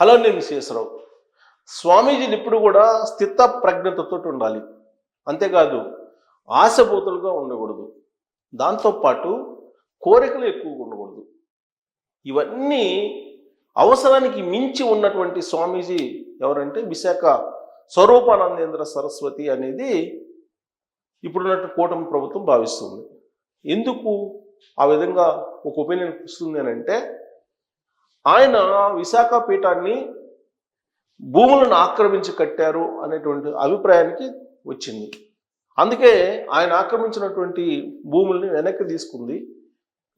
Hello నేను శేషరావు స్వామీజీలు ఇప్పుడు కూడా స్థిత ప్రజ్ఞతతో ఉండాలి. అంతేకాదు ఆశబోతులుగా ఉండకూడదు. దాంతోపాటు కోరికలు ఎక్కువగా ఉండకూడదు. ఇవన్నీ అవసరానికి మించి ఉన్నటువంటి స్వామీజీ ఎవరంటే విశాఖ స్వరూపానందేంద్ర సరస్వతి అనేది ఇప్పుడున్నట్టు కూటమి ప్రభుత్వం భావిస్తుంది. ఎందుకు ఆ విధంగా ఒక ఒపీనియన్ వస్తుంది అని అంటే ఆయన విశాఖ పీఠాన్ని భూములను ఆక్రమించి కట్టారు అనేటువంటి అభిప్రాయానికి వచ్చింది. అందుకే ఆయన ఆక్రమించినటువంటి భూముల్ని వెనక్కి తీసుకుంది.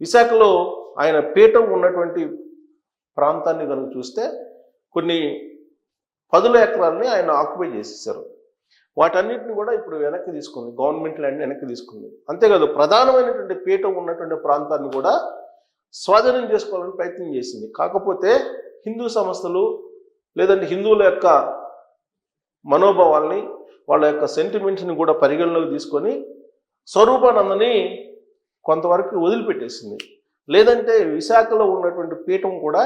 విశాఖలో ఆయన పీఠం ఉన్నటువంటి ప్రాంతాన్ని కనుక చూస్తే కొన్ని పదుల ఎకరాలని ఆయన ఆక్యుపై చేసేసారు వాటన్నిటిని కూడా ఇప్పుడు వెనక్కి తీసుకుంది. గవర్నమెంట్ ల్యాండ్ వెనక్కి తీసుకుంది. అంతేకాదు ప్రధానమైనటువంటి పీఠం ఉన్నటువంటి ప్రాంతాన్ని కూడా స్వాధీనం చేసుకోవాలని ప్రయత్నం చేసింది. కాకపోతే హిందూ సంస్థలు లేదంటే హిందువుల యొక్క మనోభావాల్ని వాళ్ళ యొక్క సెంటిమెంట్స్ని కూడా పరిగణలోకి తీసుకొని స్వరూపానందని కొంతవరకు వదిలిపెట్టేసింది. లేదంటే విశాఖలో ఉన్నటువంటి పీఠం కూడా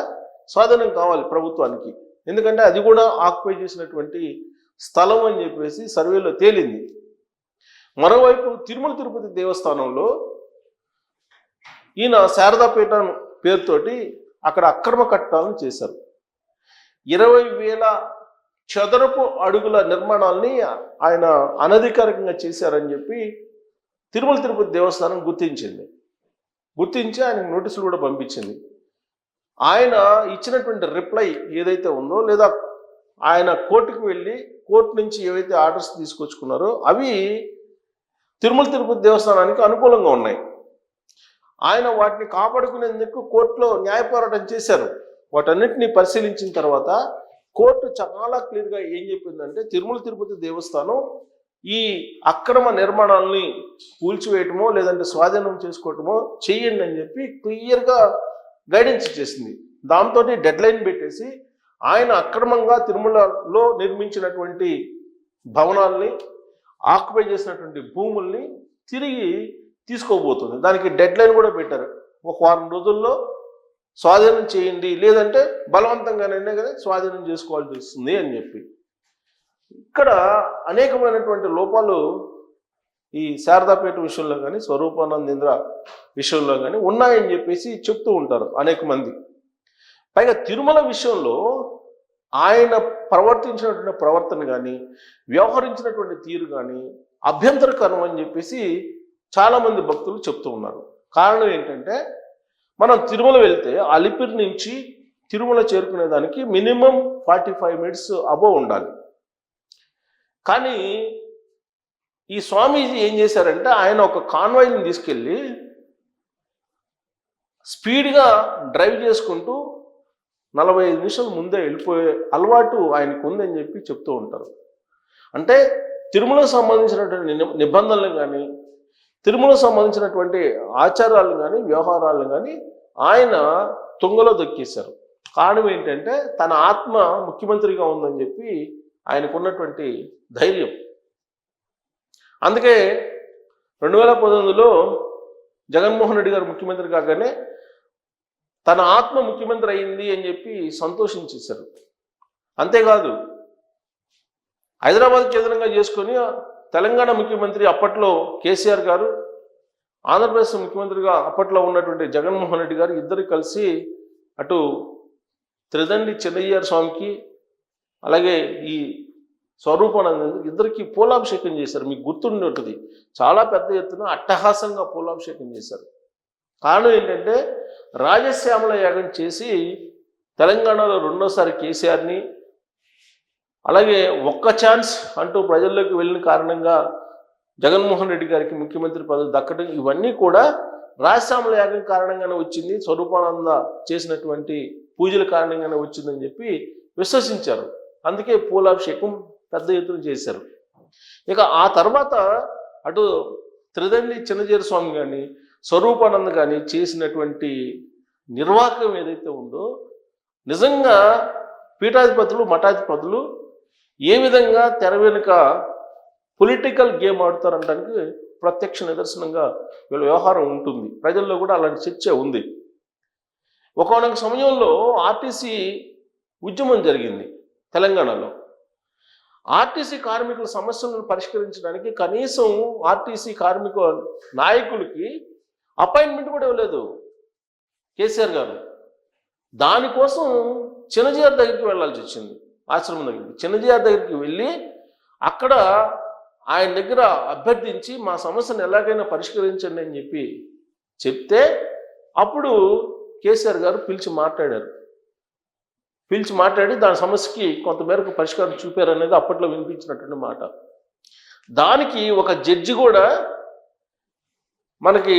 స్వాధీనం కావాలి ప్రభుత్వానికి. ఎందుకంటే అది కూడా ఆక్యుపై చేసినటువంటి స్థలం అని చెప్పేసి సర్వేలో తేలింది. మరోవైపు తిరుమల తిరుపతి దేవస్థానంలో ఈయన శారదాపీఠ పేరుతోటి అక్కడ అక్రమ కట్టాలను చేశారు. ఇరవై వేల చదరపు అడుగుల నిర్మాణాలని ఆయన అనధికారికంగా చేశారని చెప్పి తిరుమల తిరుపతి దేవస్థానం గుర్తించింది. గుర్తించి ఆయన నోటీసులు కూడా పంపించింది. ఆయన ఇచ్చినటువంటి రిప్లై ఏదైతే ఉందో లేదా ఆయన కోర్టుకు వెళ్ళి కోర్టు నుంచి ఏవైతే ఆర్డర్స్ తీసుకొచ్చుకున్నారో అవి తిరుమల తిరుపతి దేవస్థానానికి అనుకూలంగా ఉన్నాయి. ఆయన వాటిని కాపాడుకునేందుకు కోర్టులో న్యాయ పోరాటం చేశారు. వాటన్నిటిని పరిశీలించిన తర్వాత కోర్టు చాలా క్లియర్గా ఏం చెప్పిందంటే తిరుమల తిరుపతి దేవస్థానం ఈ అక్రమ నిర్మాణాలని కూల్చివేయటమో లేదంటే స్వాధీనం చేసుకోవటమో చేయండి అని చెప్పి క్లియర్గా గైడెన్స్ చేసింది దాంతో డెడ్ లైన్ పెట్టేసి ఆయన అక్రమంగా తిరుమలలో నిర్మించినటువంటి భవనాల్ని ఆక్యుపై చేసినటువంటి భూముల్ని తిరిగి తీసుకోబోతుంది. దానికి డెడ్ లైన్ కూడా పెట్టారు. ఒక వారం రోజుల్లో స్వాధీనం చేయండి. లేదంటే బలవంతంగానైనా కానీ స్వాధీనం చేసుకోవాల్సి వస్తుంది అని చెప్పి. ఇక్కడ అనేకమైనటువంటి లోపాలు ఈ శారదాపేట విషయంలో కానీ స్వరూపానందేంద్ర విషయంలో కానీ ఉన్నాయని చెప్పేసి చెప్తూ ఉంటారు అనేక మంది. పైగా తిరుమల విషయంలో ఆయన ప్రవర్తించినటువంటి ప్రవర్తన కానీ వ్యవహరించినటువంటి తీరు కానీ అభ్యంతరకరం అని చెప్పేసి చాలామంది భక్తులు చెప్తూ ఉన్నారు. కారణం ఏంటంటే మనం తిరుమల వెళ్తే అలిపిరి నుంచి Tirumala చేరుకునేదానికి minimum forty five minutes above ఉండాలి. కానీ ఈ స్వామీజీ ఏం చేశారంటే ఆయన ఒక కాన్వాయ్ని తీసుకెళ్ళి స్పీడ్గా డ్రైవ్ చేసుకుంటూ నలభై ఐదు నిమిషాలు ముందే వెళ్ళిపోయే అలవాటు ఆయనకు ఉందని చెప్పి చెప్తూ ఉంటారు. అంటే తిరుమలకు సంబంధించినటువంటి ని- నిబంధనలు కానీ తిరుమలకు సంబంధించినటువంటి ఆచారాలు కానీ వ్యవహారాలను కానీ ఆయన తుంగలో దొక్కేశారు. కారణం ఏంటంటే తన ఆత్మ ముఖ్యమంత్రిగా ఉందని చెప్పి ఆయనకున్నటువంటి ధైర్యం. అందుకే రెండు వేల పంతొమ్మిదిలో జగన్మోహన్ రెడ్డి గారు ముఖ్యమంత్రి కాగానే తన ఆత్మ ముఖ్యమంత్రి అయింది అని చెప్పి సంతోషించేశారు. అంతేకాదు హైదరాబాద్ కేంద్రంగా చేసుకొని తెలంగాణ ముఖ్యమంత్రి అప్పట్లో కేసీఆర్ గారు ఆంధ్రప్రదేశ్ ముఖ్యమంత్రిగా అప్పట్లో ఉన్నటువంటి జగన్మోహన్ రెడ్డి గారు ఇద్దరు కలిసి అటు త్రిదండి చెన్నయ్యార్ స్వామికి అలాగే ఈ స్వరూపానంద ఇద్దరికి పూలాభిషేకం చేశారు. మీకు గుర్తుండి ఉంటుంది చాలా పెద్ద ఎత్తున అట్టహాసంగా పూలాభిషేకం చేశారు. కారణం ఏంటంటే రాజశ్యామల యాగం చేసి తెలంగాణలో రెండోసారి కేసీఆర్ని అలాగే ఒక్క ఛాన్స్ అంటూ ప్రజల్లోకి వెళ్ళిన కారణంగా జగన్మోహన్ రెడ్డి గారికి ముఖ్యమంత్రి పదవి దక్కడం ఇవన్నీ కూడా రాజశ్యామల యాగం కారణంగానే వచ్చింది. స్వరూపానంద చేసినటువంటి పూజల కారణంగానే వచ్చిందని చెప్పి విశ్వసించారు. అందుకే పూలాభిషేకం పెద్ద ఎత్తున చేశారు. ఇక ఆ తర్వాత అటు త్రిదండి చిన్నజీర స్వామి కానీ స్వరూపానంద కానీ చేసినటువంటి నిర్వాహకం ఏదైతే ఉందో నిజంగా పీఠాధిపతులు మఠాధిపతులు ఏ విధంగా తెర వెనుక పొలిటికల్ గేమ్ ఆడుతారనడానికి ప్రత్యక్ష నిదర్శనంగా వీళ్ళ వ్యవహారం ఉంటుంది. ప్రజల్లో కూడా అలాంటి చర్చ ఉంది. ఒకనొక సమయంలో ఆర్టీసీ ఉద్యమం జరిగింది తెలంగాణలో. ఆర్టీసీ కార్మికుల సమస్యలను పరిష్కరించడానికి కనీసం ఆర్టీసీ కార్మిక నాయకులకి అపాయింట్మెంట్ కూడా ఇవ్వలేదు కేసీఆర్ గారు. దానికోసం చిన్నజీఆర్ దగ్గరికి వెళ్ళాల్సి వచ్చింది. ఆశ్రమం దగ్గరికి చిన్నజీఆర్ దగ్గరికి వెళ్ళి అక్కడ ఆయన దగ్గర అభ్యర్థించి మా సమస్యను ఎలాగైనా పరిష్కరించండి అని చెప్పి చెప్తే అప్పుడు కేసీఆర్ గారు పిలిచి మాట్లాడారు. పిలిచి మాట్లాడి దాని సమస్యకి కొంతమేరకు పరిష్కారం చూపారు అనేది అప్పట్లో వినిపించినటువంటి మాట. దానికి ఒక జడ్జి కూడా మనకి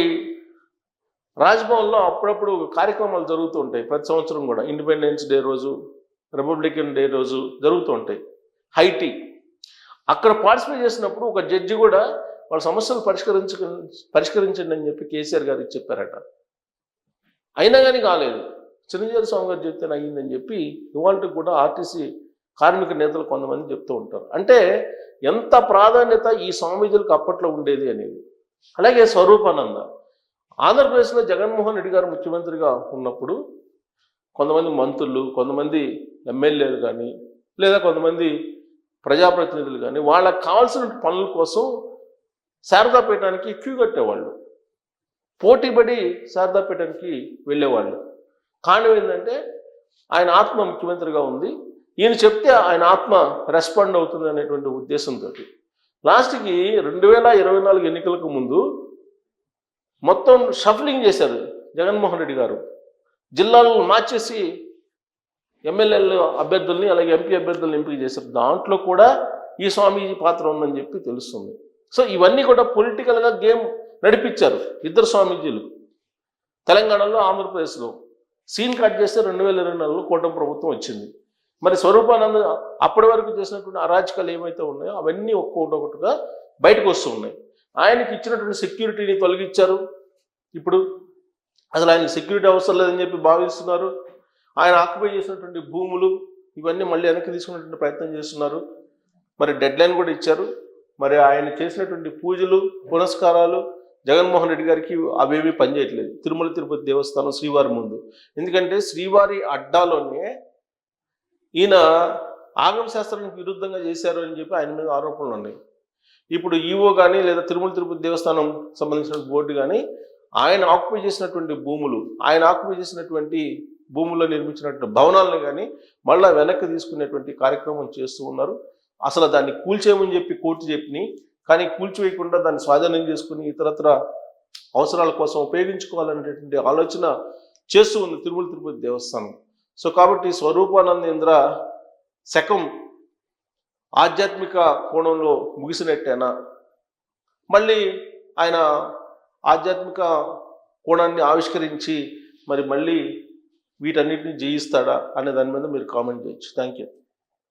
రాజ్భవన్లో అప్పుడప్పుడు కార్యక్రమాలు జరుగుతూ ఉంటాయి ప్రతి సంవత్సరం కూడా. ఇండిపెండెన్స్ డే రోజు రిపబ్లికన్ డే రోజు జరుగుతూ ఉంటాయి. హైటీ. అక్కడ పార్టిసిపేట్ చేసినప్పుడు ఒక జడ్జి కూడా వాళ్ళ సమస్యలు పరిష్కరించ పరిష్కరించండి అని చెప్పి కేసీఆర్ గారికి చెప్పారట. అయినా కానీ కాలేదు. చిరంజీవి స్వామి గారు చెప్తే అయ్యిందని చెప్పి ఇవాళకి కూడా ఆర్టీసీ కార్మిక నేతలు కొంతమంది చెప్తూ ఉంటారు. అంటే ఎంత ప్రాధాన్యత ఈ స్వామీజీలకు అప్పట్లో ఉండేది అనేది. అలాగే స్వరూపానంద. ఆంధ్రప్రదేశ్లో జగన్మోహన్ రెడ్డి గారు ముఖ్యమంత్రిగా ఉన్నప్పుడు కొంతమంది మంత్రులు కొంతమంది ఎమ్మెల్యేలు కానీ లేదా కొంతమంది ప్రజాప్రతినిధులు కానీ వాళ్ళకి కావాల్సిన పనుల కోసం శారదాపీఠానికి క్యూ కట్టేవాళ్ళు. పోటీపడి శారదాపీఠానికి వెళ్ళేవాళ్ళు. కారణం ఏంటంటే ఆయన ఆత్మ ముఖ్యమంత్రిగా ఉంది. ఈయన చెప్తే ఆయన ఆత్మ రెస్పాండ్ అవుతుంది అనేటువంటి ఉద్దేశంతో లాస్ట్కి రెండు వేల ఇరవై నాలుగు ఎన్నికలకు ముందు మొత్తం షఫలింగ్ చేశారు జగన్మోహన్ రెడ్డి గారు. జిల్లాలను మార్చేసి ఎమ్మెల్యేలు అభ్యర్థుల్ని అలాగే ఎంపీ అభ్యర్థులను ఎంపిక చేశారు. దాంట్లో కూడా ఈ స్వామీజీ పాత్ర ఉందని చెప్పి తెలుస్తుంది. సో ఇవన్నీ కూడా పొలిటికల్గా గేమ్ నడిపించారు ఇద్దరు స్వామీజీలు. తెలంగాణలో ఆంధ్రప్రదేశ్లో సీన్ కట్ చేస్తే రెండు వేల ఇరవై నాలుగులో కూటమి ప్రభుత్వం వచ్చింది. మరి స్వరూపానంద అప్పటి వరకు చేసినటువంటి అరాచకాలు ఏమైతే ఉన్నాయో అవన్నీ ఒక్కొక్కటిగా ఒకటిగా బయటకు వస్తూ ఉన్నాయి. ఆయనకి ఇచ్చినటువంటి సెక్యూరిటీని తొలగించారు. ఇప్పుడు అసలు ఆయన సెక్యూరిటీ అవసరం లేదని చెప్పి భావిస్తున్నారు. ఆయన ఆక్యుపై చేసినటువంటి భూములు ఇవన్నీ మళ్ళీ వెనక్కి తీసుకున్నటువంటి ప్రయత్నం చేస్తున్నారు. మరి డెడ్ లైన్ కూడా ఇచ్చారు. మరి ఆయన చేసినటువంటి పూజలు పునస్కారాలు జగన్మోహన్ రెడ్డి గారికి అవేమీ పనిచేయట్లేదు. తిరుమల తిరుపతి దేవస్థానం శ్రీవారి ముందు. ఎందుకంటే శ్రీవారి అడ్డాలోనే ఈయన ఆగమ శాస్త్రానికి విరుద్ధంగా చేశారు అని చెప్పి ఆయన మీద ఆరోపణలు ఉన్నాయి. ఇప్పుడు ఈవో కానీ లేదా తిరుమల తిరుపతి దేవస్థానం సంబంధించిన బోర్డు కానీ ఆయన ఆక్యుపై చేసినటువంటి భూములు ఆయన ఆక్యుపై చేసినటువంటి భూముల్లో నిర్మించినటువంటి భవనాలను కానీ మళ్ళా వెనక్కి తీసుకునేటువంటి కార్యక్రమం చేస్తూ ఉన్నారు. అసలు దాన్ని కూల్చేయమని చెప్పి కోర్టు చెప్పినాయి కానీ కూల్చివేయకుండా దాన్ని స్వాధీనం చేసుకుని ఇతరత్ర అవసరాల కోసం ఉపయోగించుకోవాలనేటువంటి ఆలోచన చేస్తూ ఉంది తిరుమల తిరుపతి దేవస్థానం. సో కాబట్టి స్వరూపానందేంద్ర శకం ఆధ్యాత్మిక కోణంలో ముగిసినట్టేనా? మళ్ళీ ఆయన ఆధ్యాత్మిక కోణాన్ని ఆవిష్కరించి మరి మళ్ళీ వీటన్నిటిని జయిస్తాడా అనే దాని మీద మీరు కామెంట్ చేయొచ్చు. Thank you